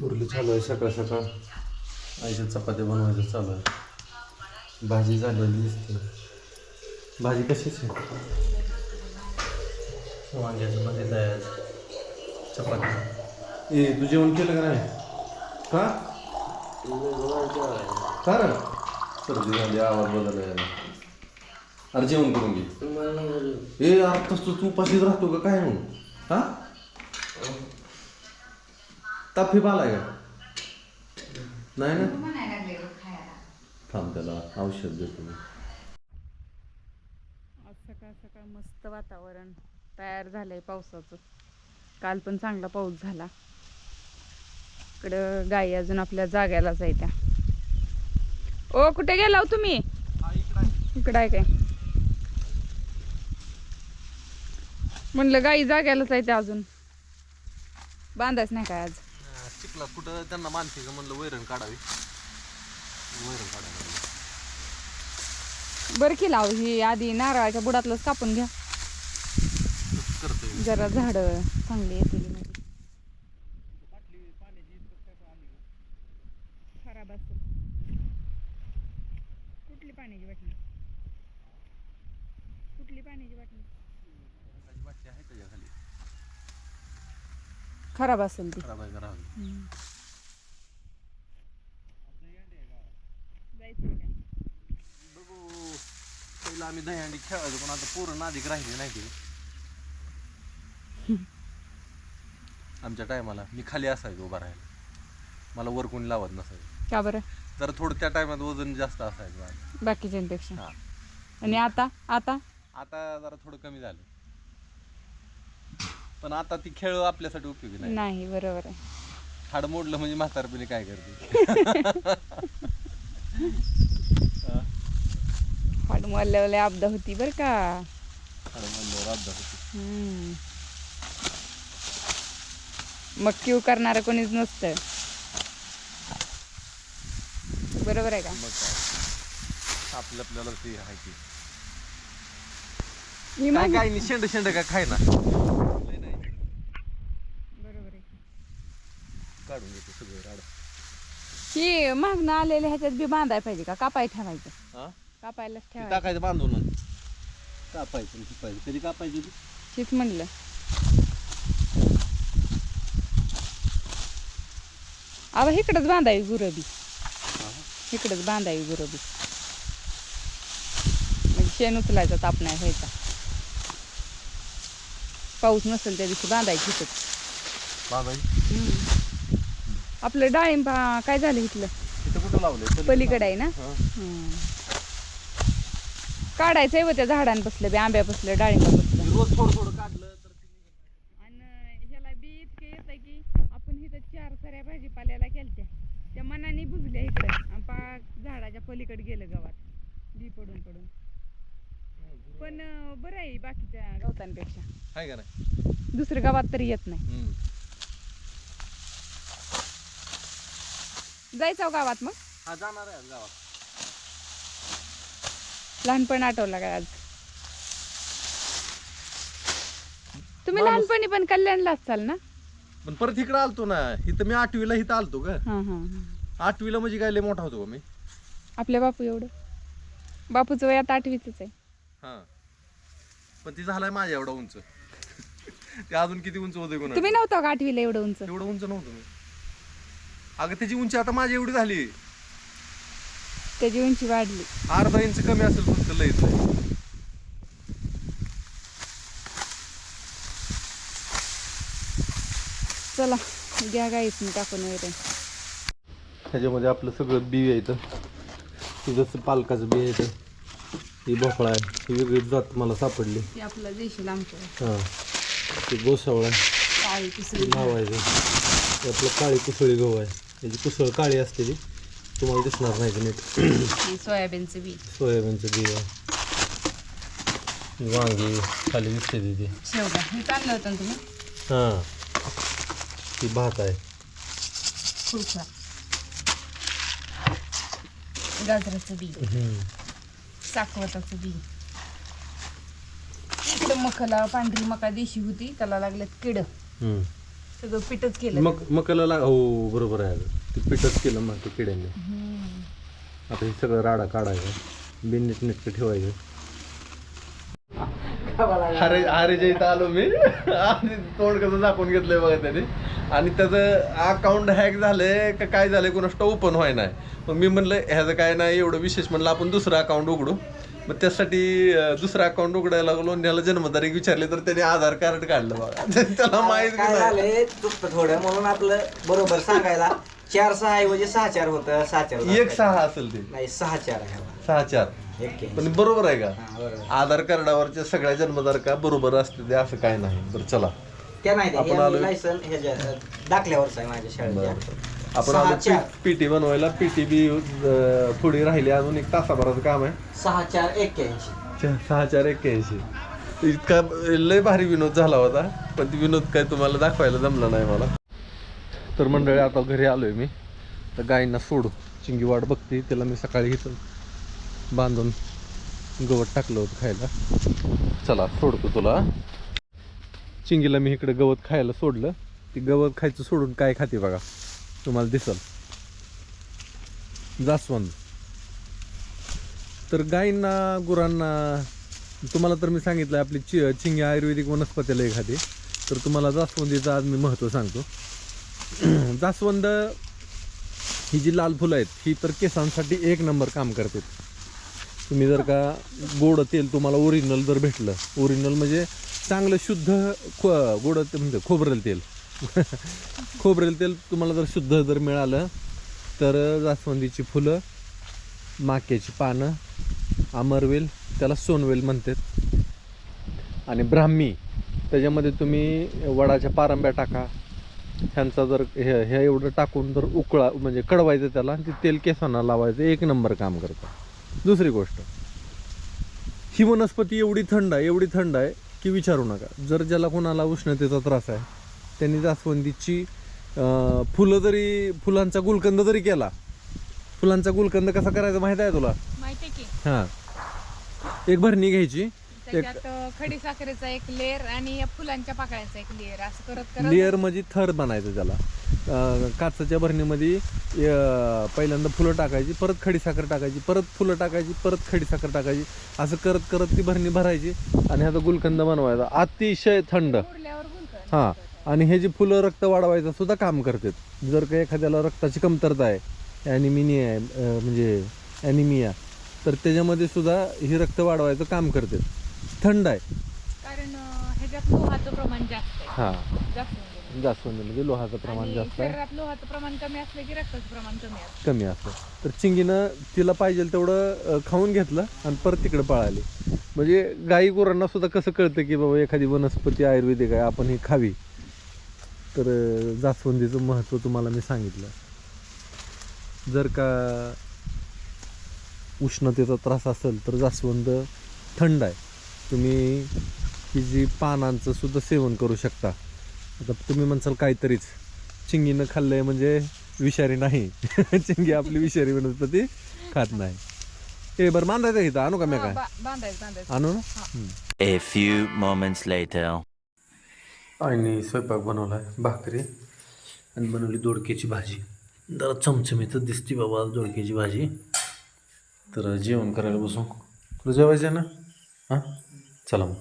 मुरली चालू आहे सकाळ सकाळ. आईच्या चपात्या बनवायचं चालू आहे. भाजी झालेली दिसते. भाजी कशीच आहे? वांग्याचं भाजी तयार. चपाती. ए तू जेवण केलं का नाही? का का रे? सर्दी झाली आवाज बदलला अरे जेवण करून घे. ए आता तसं तू उपाशीच राहतो का? काय म्हणून? हा? ताप फिप आलाय का नाही ना? थांब त्याला औषध देतो मी आज सकाळ सकाळ मस्त वातावरण तयार झालंय पावसाचं. काल पण चांगला पाऊस झाला. इकडं गाई अजून आपल्या जाग्यालाच आहे त्या. ओ कुठे गेला हो तुम्ही? इकडं आहे काय? म्हणलं गाई जाग्यालाच आहे त्या अजून. बांधायच नाही काय आज? चिकला कुठं त्यांना मानते का म्हणलं वैरण काढावी. वैरण काढावी बरं की लाव ही आधी नारळाच्या बुडातलंच कापून घ्या. करतोय जरा झाडं चांगली येतील मध्ये. खराब असेल कुठली पाण्याची बाटली कुठली पाण्याची बाटली वाटते आहे त्याच्याखाली खराब असेल ती. खराब आहे बघू. पहिला आम्ही दहीहंडी खेळायचो पण आता पोरं नादिक राहिली नाही ती आमच्या टायमाला मी खाली असायचो उभा राहायला मला वर कोणी लावत नसायचं का बरं? जरा थोडं त्या टायमात वजन जास्त असायचं. माझं. बाकीच्यांपेक्षा. हा. आणि आता? आता? आता जरा थोडं कमी झालं. पण आता ती खेळ आपल्यासाठी उपयोगी नाही. नाही बरोबर आहे. हाड मोडलं म्हणजे म्हातारपणी काय करते? हाड मरल्यावर आपदा होती बरं का. हाड मोडल्यावर अपघात होतो. मग क्यू करणारं कोणीच नसतं. बरोबर आहे का? आपलं आपल्याला ते आहे की. काय शेंड शेंड काय खाय ना बरोबर आहे की. काढून घेतो सगळं राड. ही मागणं आलेले ह्याच्यात बी बांधाय पाहिजे का? कापाय ठेवायचं. हा? कापायलाच ते ठेवायचं. टाकायचं बांधून कापायचं आणि कधी कापायचं ते? हेच म्हणलं. अहो इकडंच बांधावी गुरबी इकडंच बांधावी गुरबी म्हणजे शेण उचलायचा ताप नाही व्हायचा. पाऊस नसेल त्या दिवशी बांधायची इथंच. बांधायचं? आपलं डाळिंब काय झालं इथलं? तिथं कुठं लावलंय? पलीकडे आहे ना. काढायचंय व त्या झाडांना बसलं बी आंब्या बसलं डाळिंबा बसलं रोज थोडं थोडं काढलं. आणि ह्याला बी इतके येत की आपण इथं चार सऱ्या भाजीपाल्याला केलत्या. त्या मनाने बुजल्या इकडं. पाक झाडाच्या पलीकडे गेलं गावात. बी पडून पडून. पण बरं आहे बाकीच्या गवतांपेक्षा. दुसऱ्या गावात तरी येत नाही. जायचं हो गावात मग? हा जाणार आहे आज गावात. लहानपण आठवलं काय आज? तुम्ही माणूस- लहानपणी पण कल्याणला असाल ना? पण परत इकडे आलतो ना. इथं मी आठवीला इथं आलतो का हा हा हा. आठवीला म्हणजे काय लय मोठा होतो का मी. आपल्या बापू एवढं. बापूचं वय आता आठवीच आहे. हा. पण ती झालाय माझ्या एवढा उंच. ते अजून किती उंच होते कोणा तुम्ही नव्हता का आठवीला एवढं उंच? एवढं उंच नव्हतं मी. अगं त्याची उंची आता माझी एवढी झाली. त्याची उंची वाढली. अर्धा इंच कमी असेल फक्त लई. चला घ्या गाईस मी टाकून वगैरे. ह्याच्यामध्ये आपलं सगळं बी येतं हे जसं पालकाचं बी येतं ही भोपळा आहे. ही वेगळी जात मला सापडली. ते आपलं देशील आमचं. हां. ते गोसावळा आहे. काळी ते पिसळी लावायचं हे आपलं काळी कुसळी गहू आहे. त्याची कुसळ काळी असते ती तुम्हाला दिसणार नाही ते नीट? हे सोयाबीनचं बी. सोयाबीनचं बी वांगी खाली दिसते तिथे शेवगा हे चांगलं होतं ना तुम्ही? हां. ती भात आहे. गाजराचं बी. हम्म. साखवताचं बी. इकडं मकाला पांढरी मका देशी होती त्याला लागलं किड. हम्म. सगळं पिठच केलं. मग मकाला लाग हो बरोबर आहे. अगं. ते पिठच केलं मग ते किड्याने. हम्म. आता हे सगळं राडा काढायचं. बिन नीट नेटकं ठेवायचं. अरे अरेच्या इथं आलो मी. आणि तोंड कसं झाकून घेतलंय बघा त्याने. आणि त्याचं अकाउंट हॅक झालंय का काय झालंय कोणाष्ट ओपन व्हाय नाही मग मी म्हणलं ह्याचं काय नाही एवढं विशेष म्हणलं आपण दुसरं अकाउंट उघडू. मग त्यासाठी दुसरं अकाउंट उघडायला लागलो त्याला जन्मतारीख विचारली तर त्याने आधार कार्ड काढलं बघा. त्याला माहीत काय झालंय चुकतं थोडं म्हणून आपलं बरोबर सांगायला चार सहा ऐवजी सहा चार होतं सहा चार. एक सहा असेल ते. नाही सहा चार आहे. सहा चार. पण बरोबर आहे का? हा, बरोबर. आधार कार्डावरच्या सगळ्या जन्मतारखा बरोबर असते ते असं काय नाही. बरं चला. त्या नाही आपण आलोय. लायसन ह्याच्या दाखल्यावरच आहे माझ्या शाळेच्या. आपण सहा चार. पीटी बनवायला. पीटी बी थोडी राहिली अजून एक तासाभराचं काम आहे. सहा चार एक्क्याऐंशी. चा- सहा चार एक्क्याऐंशी. इतका लय भारी विनोद झाला होता पण ती विनोद काय तुम्हाला दाखवायला जमला नाही मला. तर मंडळी आता घरी आलोय मी. तर गायींना सोडू. चिंगी वाट बघते. त्याला मी सकाळी इथं बांधून गवत टाकलं होतं खायला. चला सोडतो तुला. चिंगीला मी इकडे गवत खायला सोडलं. ती गवत खायचं सोडून काय खाते बघा. तुम्हाला दिसल. जास्वंद तर गायींना गुरांना तुम्हाला तर मी सांगितलं आपली चि चिंगी आयुर्वेदिक वनस्पतीला एखादी. तर तुम्हाला जास्वंदीचं आज मी महत्त्व सांगतो. जास्वंद ही जी लाल फुलं आहेत ही तर केसांसाठी एक नंबर काम करतात तुम्ही जर का गोड तेल तुम्हाला ओरिजिनल जर भेटलं ओरिजिनल म्हणजे चांगलं शुद्ध खो गोड ते म्हणजे खोबरेल तेल. खोबरेल तेल तुम्हाला जर शुद्ध जर मिळालं तर जास्वंदीची फुलं माक्याची पानं अमरवेल त्याला सोनवेल म्हणतात. आणि ब्राह्मी त्याच्यामध्ये तुम्ही वडाच्या पारंब्या टाका. ह्यांचा जर हे हे एवढं टाकून जर उकळा म्हणजे कडवायचं त्याला आणि ते तेल केसांना लावायचं एक नंबर काम करतं. दुसरी गोष्ट ही वनस्पती एवढी थंड आहे एवढी थंड आहे की विचारू नका. जर ज्याला कोणाला उष्णतेचा त्रास आहे त्यांनी जास्वंदीची फुलं जरी फुलांचा गुलकंद जरी केला फुलांचा गुलकंद कसा करायचा माहिती आहे तुला? की. हां. एक भरणी घ्यायची त्याच्यात खडी साखरेचा एक लेअर आणि या फुलांच्या पाकळ्याचा एक लेअर असं करत करत. लेअर म्हणजे थर बनायचं त्याला. अं, काचेच्या भरणीमध्ये अं, पहिल्यांदा फुलं टाकायची परत खडीसाखर टाकायची परत फुलं टाकायची परत खडीसाखर टाकायची असं करत करत ती भरणी भरायची आणि ह्याचा गुलकंद बनवायचा. अतिशय थंड. उरल्यावर. हां. आणि हे जे फुलं रक्त वाढवायचं सुद्धा काम करतात. जर का एखाद्याला रक्ताची कमतरता आहे ॲनिमिनिया आहे म्हणजे ॲनिमिया तर त्याच्यामध्ये सुद्धा ही रक्त वाढवायचं काम करते थंड आहे. कारण अं, ह्याच्यात लोहाचं प्रमाण जास्त आहे. हां. जास्त म्हणजे. जास्वंदीमध्ये लोहाचं प्रमाण आणि जास्त आहे. शरीरात लोहाचं प्रमाण कमी असलं की रक्ताचं प्रमाण कमी असतं. कमी असतं. तर चिंगीनं तिला पाहिजे तेवढं अं, खाऊन घेतलं आणि परत तिकडे पळाली. म्हणजे गाई गुरांना सुद्धा कसं कळतं की बाबा एखादी वनस्पती आयुर्वेदिक आहे आपण ही खावी. तर जास्वंदीचं महत्त्व तुम्हाला मी सांगितलं. जर का उष्णतेचा त्रास असेल तर जास्वंद थंड आहे. तुम्ही ही जी पानांचं सुद्धा सेवन करू शकता. आता तुम्ही म्हणसाल काहीतरीच. चिंगीनं खाल्लंय म्हणजे विषारी नाही. चिंगी आपली विषारी वनस्पती खात नाही. ए बरं बांधायचं इथं. आणू का मी काय? आणू ना. A few moments later. आणि स्वयंपाक बनवला आहे भाकरी आणि बनवली दोडक्याची भाजी. जरा चमचमीतच दिसते बाबा आज दोडक्याची भाजी. तर जेवण करायला बसू. तुला जेवायचं आहे ना? हां? चला मग.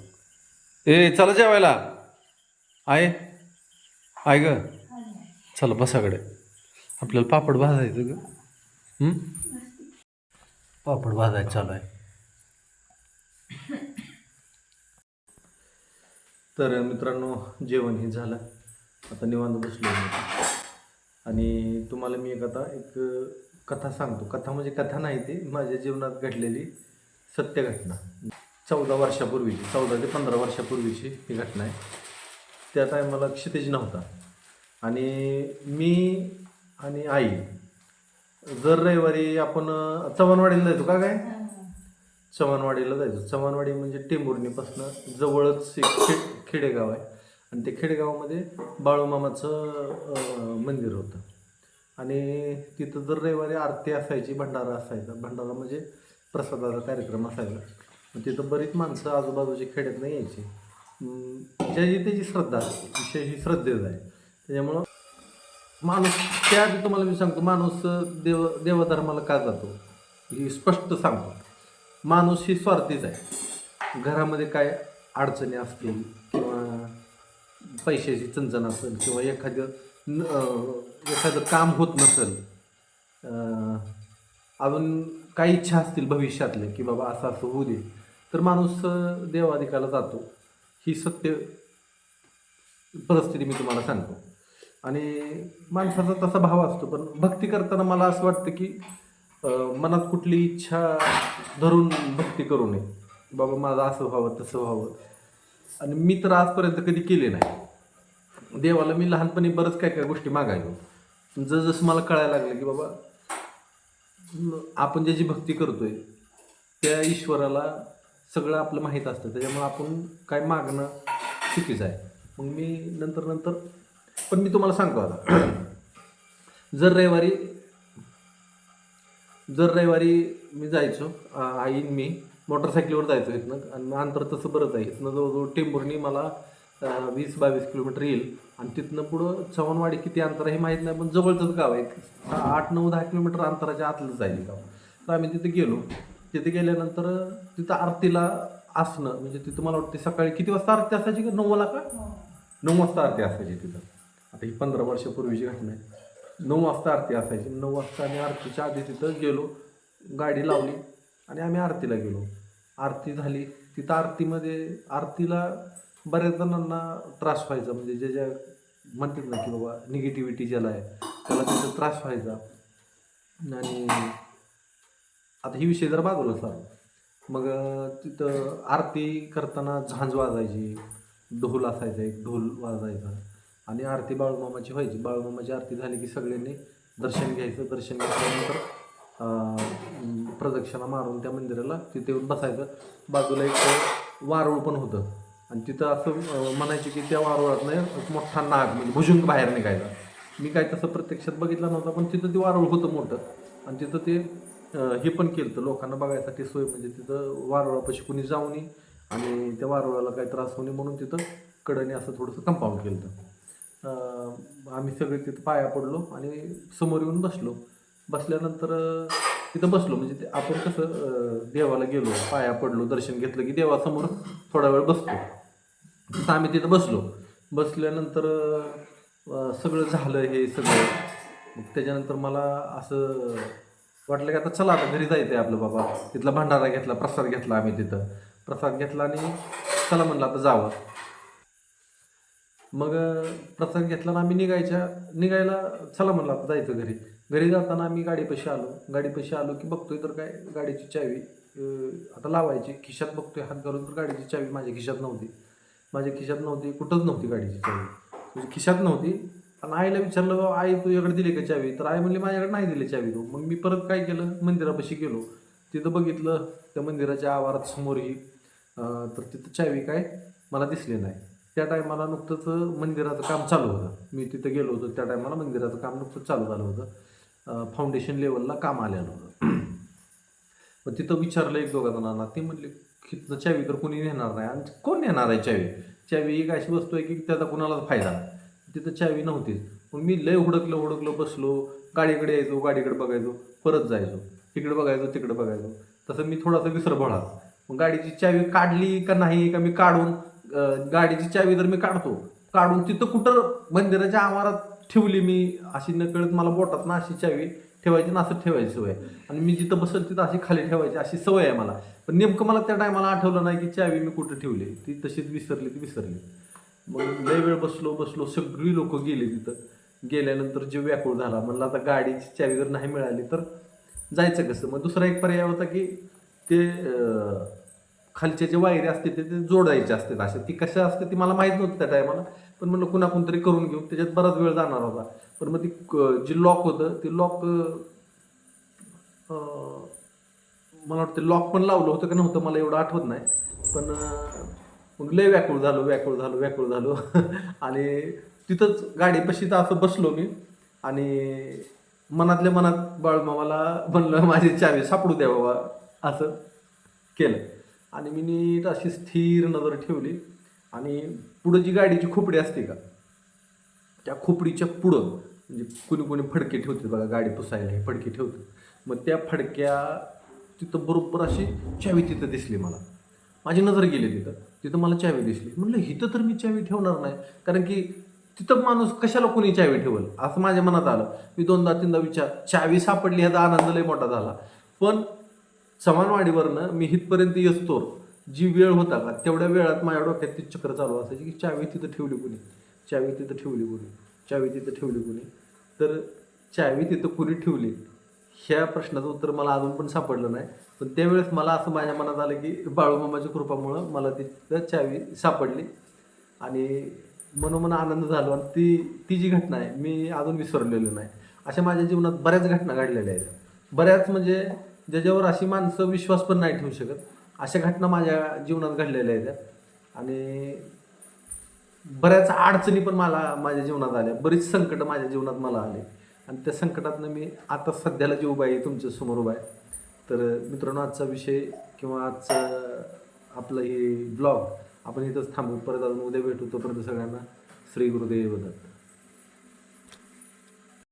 ए चला जेवायला. आहे आहे ग. चला बसाकडे आपल्याला पापड भाजायचं ग. पापड भाजायचं चालू आहे. तर मित्रांनो जेवण हे झालं. आता निवांत बसलो आणि तुम्हाला मी एक आता एक कथा सांगतो. कथा म्हणजे कथा नाही ती माझ्या जीवनात घडलेली सत्य घटना. चौदा वर्षापूर्वीची चौदा ते पंधरा वर्षापूर्वीची ही घटना आहे. त्या टायमाला क्षितिज नव्हता. आणि मी आणि आई जर रविवारी आपण चव्हाणवाडीला जायचो का काय? चव्हाणवाडीला जायचं. चव्हाणवाडी म्हणजे टेंभुर्णीपासनं जवळच एक खे खेडेगाव आहे. आणि ते खेडेगावामध्ये बाळूमामाचं मंदिर होतं. आणि तिथं जर रविवारी आरती असायची भंडारा असायचा. भंडारा म्हणजे प्रसादाचा कार्यक्रम असायचा. तिथं बरीच माणसं आजूबाजूच्या खेड्यातनं यायची. ज्याची त्याची श्रद्धा असते. विषय ही श्रद्धेच आहे. त्याच्यामुळं माणूस त्याआधी तुम्हाला मी सांगतो माणूस देव देवधर्माला का जातो? ही स्पष्ट सांगतो. माणूस ही स्वार्थीच आहे. घरामध्ये काय अडचणी असतील किंवा पैशाची चंचण असेल किंवा एखादं न- एखादं काम होत नसेल अजून काही इच्छा असतील भविष्यातले की बाबा असं असं होऊ दे तर माणूस देवाधिकाला जातो. ही सत्य परिस्थिती मी तुम्हाला सांगतो. आणि माणसाचा तसा भाव असतो पण भक्ती करताना मला असं वाटतं की मनात कुठली इच्छा धरून भक्ती करू नये. बाबा माझं असं व्हावं तसं व्हावं. आणि मी तर आजपर्यंत कधी केले नाही. देवाला मी लहानपणी बरंच काय काय गोष्टी मागायचो. जसं मला कळायला लागलं की बाबा आपण ज्याची भक्ती करतोय त्या ईश्वराला सगळं आपलं माहीत असतं. त्याच्यामुळे आपण काय मागणं चुकीचं आहे. मग मी नंतर नंतर पण मी तुम्हाला सांगतो आता. जर रविवारी जर रविवारी मी जायचो आ- आई आणि मी. मोटरसायकलीवर जायचो इथनं. आणि अंतर तसं बरंच आहे इथनं जवळजवळ टेंभुर्णी मला वीस बावीस किलोमीटर येईल. आणि तिथनं पुढं चव्हाणवाडी किती अंतर आहे हे माहीत नाही पण जवळचंच गाव आहे. आठ नऊ दहा किलोमीटर अंतराच्या आतलं जाईल गाव. तर आम्ही तिथे गेलो. तिथे गेल्यानंतर तिथं आरतीला असणं म्हणजे तिथं मला वाटते सकाळी किती वाजता आरती असायची का? नऊला का? नऊ वाजता आरती असायची तिथं. आता ही पंधरा वर्षापूर्वीची घटना आहे. नऊ वाजता आरती असायची. नऊ वाजता आम्ही आरतीच्या आधी तिथं गेलो. गाडी लावली आणि आम्ही आरतीला गेलो. आरती झाली. तिथं आरतीमध्ये आरतीला बऱ्याच जणांना त्रास व्हायचा. म्हणजे जे ज्या म्हणतात ना की बाबा निगेटिव्हिटी ज्याला आहे त्याला तिथं त्रास व्हायचा. आणि आता ही विषय जर बाजूला सर मग तिथं आरती करताना झांज वाजायची. ढोल असायचा. एक ढोल वाजायचा. आणि आरती बाळूमामाची व्हायची. बाळूमामाची आरती झाली की सगळ्यांनी दर्शन घ्यायचं. दर्शन घेतल्यानंतर प्रदक्षिणा मारून त्या मंदिराला तिथे येऊन बसायचं. बाजूला एक वारूळ पण होतं. आणि तिथं असं म्हणायचे की त्या वारुळात नाही एक मोठा नाग म्हणजे भुजुंग बाहेर निघायचा. मी काय तसं प्रत्यक्षात बघितलं नव्हतं पण तिथं ते वारूळ होतं मोठं. आणि तिथं ते हे पण केलं होतं लोकांना बघायसाठी सोय म्हणजे तिथं वारुळापाशी कुणी जाऊ नये आणि त्या वारुळाला काही त्रास होऊ नये म्हणून तिथं कडने असं थोडंसं कंपाऊंड केलं होतं आम्ही सगळे तिथं पाया पडलो आणि समोर येऊन बसलो. बसल्यानंतर तिथं बसलो. म्हणजे ते आपण कसं देवाला गेलो पाया पडलो दर्शन घेतलं की देवासमोर थोडा वेळ बसतो. तसं आम्ही तिथं बसलो. बसल्यानंतर सगळं झालं हे सगळं. मग त्याच्यानंतर मला असं वाटलं की आता चला आता घरी जायचं आहे आपलं बाबा. तिथला भंडारा घेतला प्रसाद घेतला आम्ही तिथं. प्रसाद घेतला आणि चला म्हणलं आता जावं. मग प्रसंग प्रसाद घेतला आणि आम्ही निघायच्या निघायला चला म्हणलं आता जायचं घरी. घरी जाताना आम्ही गाडीपाशी आलो. गाडीपाशी आलो की बघतोय तर काय गाडीची चावी आता लावायची. खिशात बघतोय हात घालून तर गाडीची चावी माझ्या खिशात नव्हती. माझ्या खिशात नव्हती कुठंच नव्हती गाडीची चावी. म्हणजे खिशात नव्हती. आणि आईला विचारलं बाबा आई तुझ्याकडे दिली का चावी? तर आई म्हणली माझ्याकडे नाही दिली चावी तू. मग मी परत काय केलं मंदिरापाशी गेलो. तिथं बघितलं त्या मंदिराच्या आवारात समोर ही तर तिथं चावी काय मला दिसली नाही. त्या टायमाला नुकतंच मंदिराचं काम चालू होतं. मी तिथं गेलो होतो त्या टायमाला मंदिराचं काम नुकतंच चालू झालं होतं. फाउंडेशन लेवलला काम आलेलं होतं. मग तिथं विचारलं एक दोघा जणांना ते म्हणले तिथं चावी तर कोणी नेणार नाही. आणि कोण नेणार आहे चावी? चावी एक अशी वस्तू आहे की त्याचा कुणालाच फायदा तिथं चावी नव्हतीच. पण मी लय हुडकलं हुडकलं बसलो गाडीकडे यायचो गाडीकडे बघायचो परत जायचो. तिकडे बघायचो तिकडे बघायचो. तसं मी थोडासा विसरभळा. मग गाडीची चावी काढली का नाही का मी काढून गाडीची चावी तर मी काढतो काढून तिथं कुठं मंदिराच्या आवारात ठेवली मी अशी नकळत मला बोटात ना अशी चावी ठेवायची ना असं ठेवायची सवय. आहे. आणि मी जिथं बसेल तिथं अशी खाली ठेवायची अशी सवय आहे मला. पण नेमकं मला त्या टायमाला आठवलं नाही की चावी मी कुठं ठेवली. ती तशीच विसरली ती विसरली. मग लय वेळ बसलो बसलो सगळी लोक गेली तिथं. गेल्यानंतर जीव व्याकुळ झाला. म्हणलं आता गाडीची चावी जर नाही मिळाली तर जायचं कसं? मग दुसरा एक पर्याय होता की ते खालचे जे वायरे असते ते ते जोडायचे असतात असे ती कशा असते ती मला माहीत नव्हतं त्या टायमाला पण म्हणलं कुणा तरी करून घेऊ. त्याच्यात बराच वेळ जाणार होता. पण मग ती क- लॉक होतं ते लॉक मला वाटतं लॉक पण लावलं होतं का नव्हतं मला एवढं आठवत नाही. पण मग लय व्याकुळ झालो व्याकुळ झालो व्याकुळ झालो. आणि तिथंच गाडीपाशी तर असं बसलो मी. आणि मनातल्या मनात बाळमामाला म्हणलं माझी चावी सापडू द्या बाबा असं केलं. आणि मी नीट अशी स्थिर नजर ठेवली. आणि पुढं जी गाडीची खोपडी असते का त्या खोपडीच्या पुढं म्हणजे कुणी कोणी फडके ठेवते बघा गाडी पुसायला हे फडके ठेवते मग त्या फडक्या तिथं बरोबर अशी चावी तिथं दिसली मला. माझी नजर गेली तिथं. तिथं मला चावी दिसली. म्हणलं इथं तर मी चावी ठेवणार नाही. कारण की तिथं माणूस कशाला कोणी चावी ठेवल? असं माझ्या मनात आलं. मी दोनदा तीनदा विचार चावी सापडली ह्याचा आनंद लय मोठा झाला. पण समानवाडीवरनं मी इथपर्यंत येतो. जी वेळ होता का तेवढ्या वेळात माझ्या डोक्यात ती चक्र चालू असायची की चावी तिथं ठेवली कोणी? चावी तिथं ठेवली कोणी? चावी तिथं ठेवली कोणी? तर चावी तिथं कोणी ठेवली? ह्या प्रश्नाचं उत्तर मला अजून पण सापडलं नाही. पण त्यावेळेस मला असं माझ्या मनात आलं की बाळूमामाच्या कृपामुळं मला तिथं चावी सापडली. आणि मनोमन आनंद झालो आणि ती ती जी घटना आहे मी अजून विसरलेलो नाही. अशा माझ्या जीवनात बऱ्याच घटना घडलेल्या आहेत. बऱ्याच म्हणजे ज्याच्यावर अशी माणसं विश्वास पण नाही ठेवू शकत. अशा घटना माझ्या जीवनात घडलेल्या आहेत. आणि बऱ्याच अडचणी पण मला माझ्या जीवनात आल्या. बरीच संकटं माझ्या जीवनात मला आले. आणि त्या संकटातनं मी आता सध्याला जी उभा आहे तुमच्यासमोर उभा आहे. तर मित्रांनो आजचा विषय किंवा आजचं आपलं हे ब्लॉग आपण इथंच थांबू. परत अजून उद्या भेटू. तोपर्यंत सगळ्यांना श्री गुरुदेव दत्त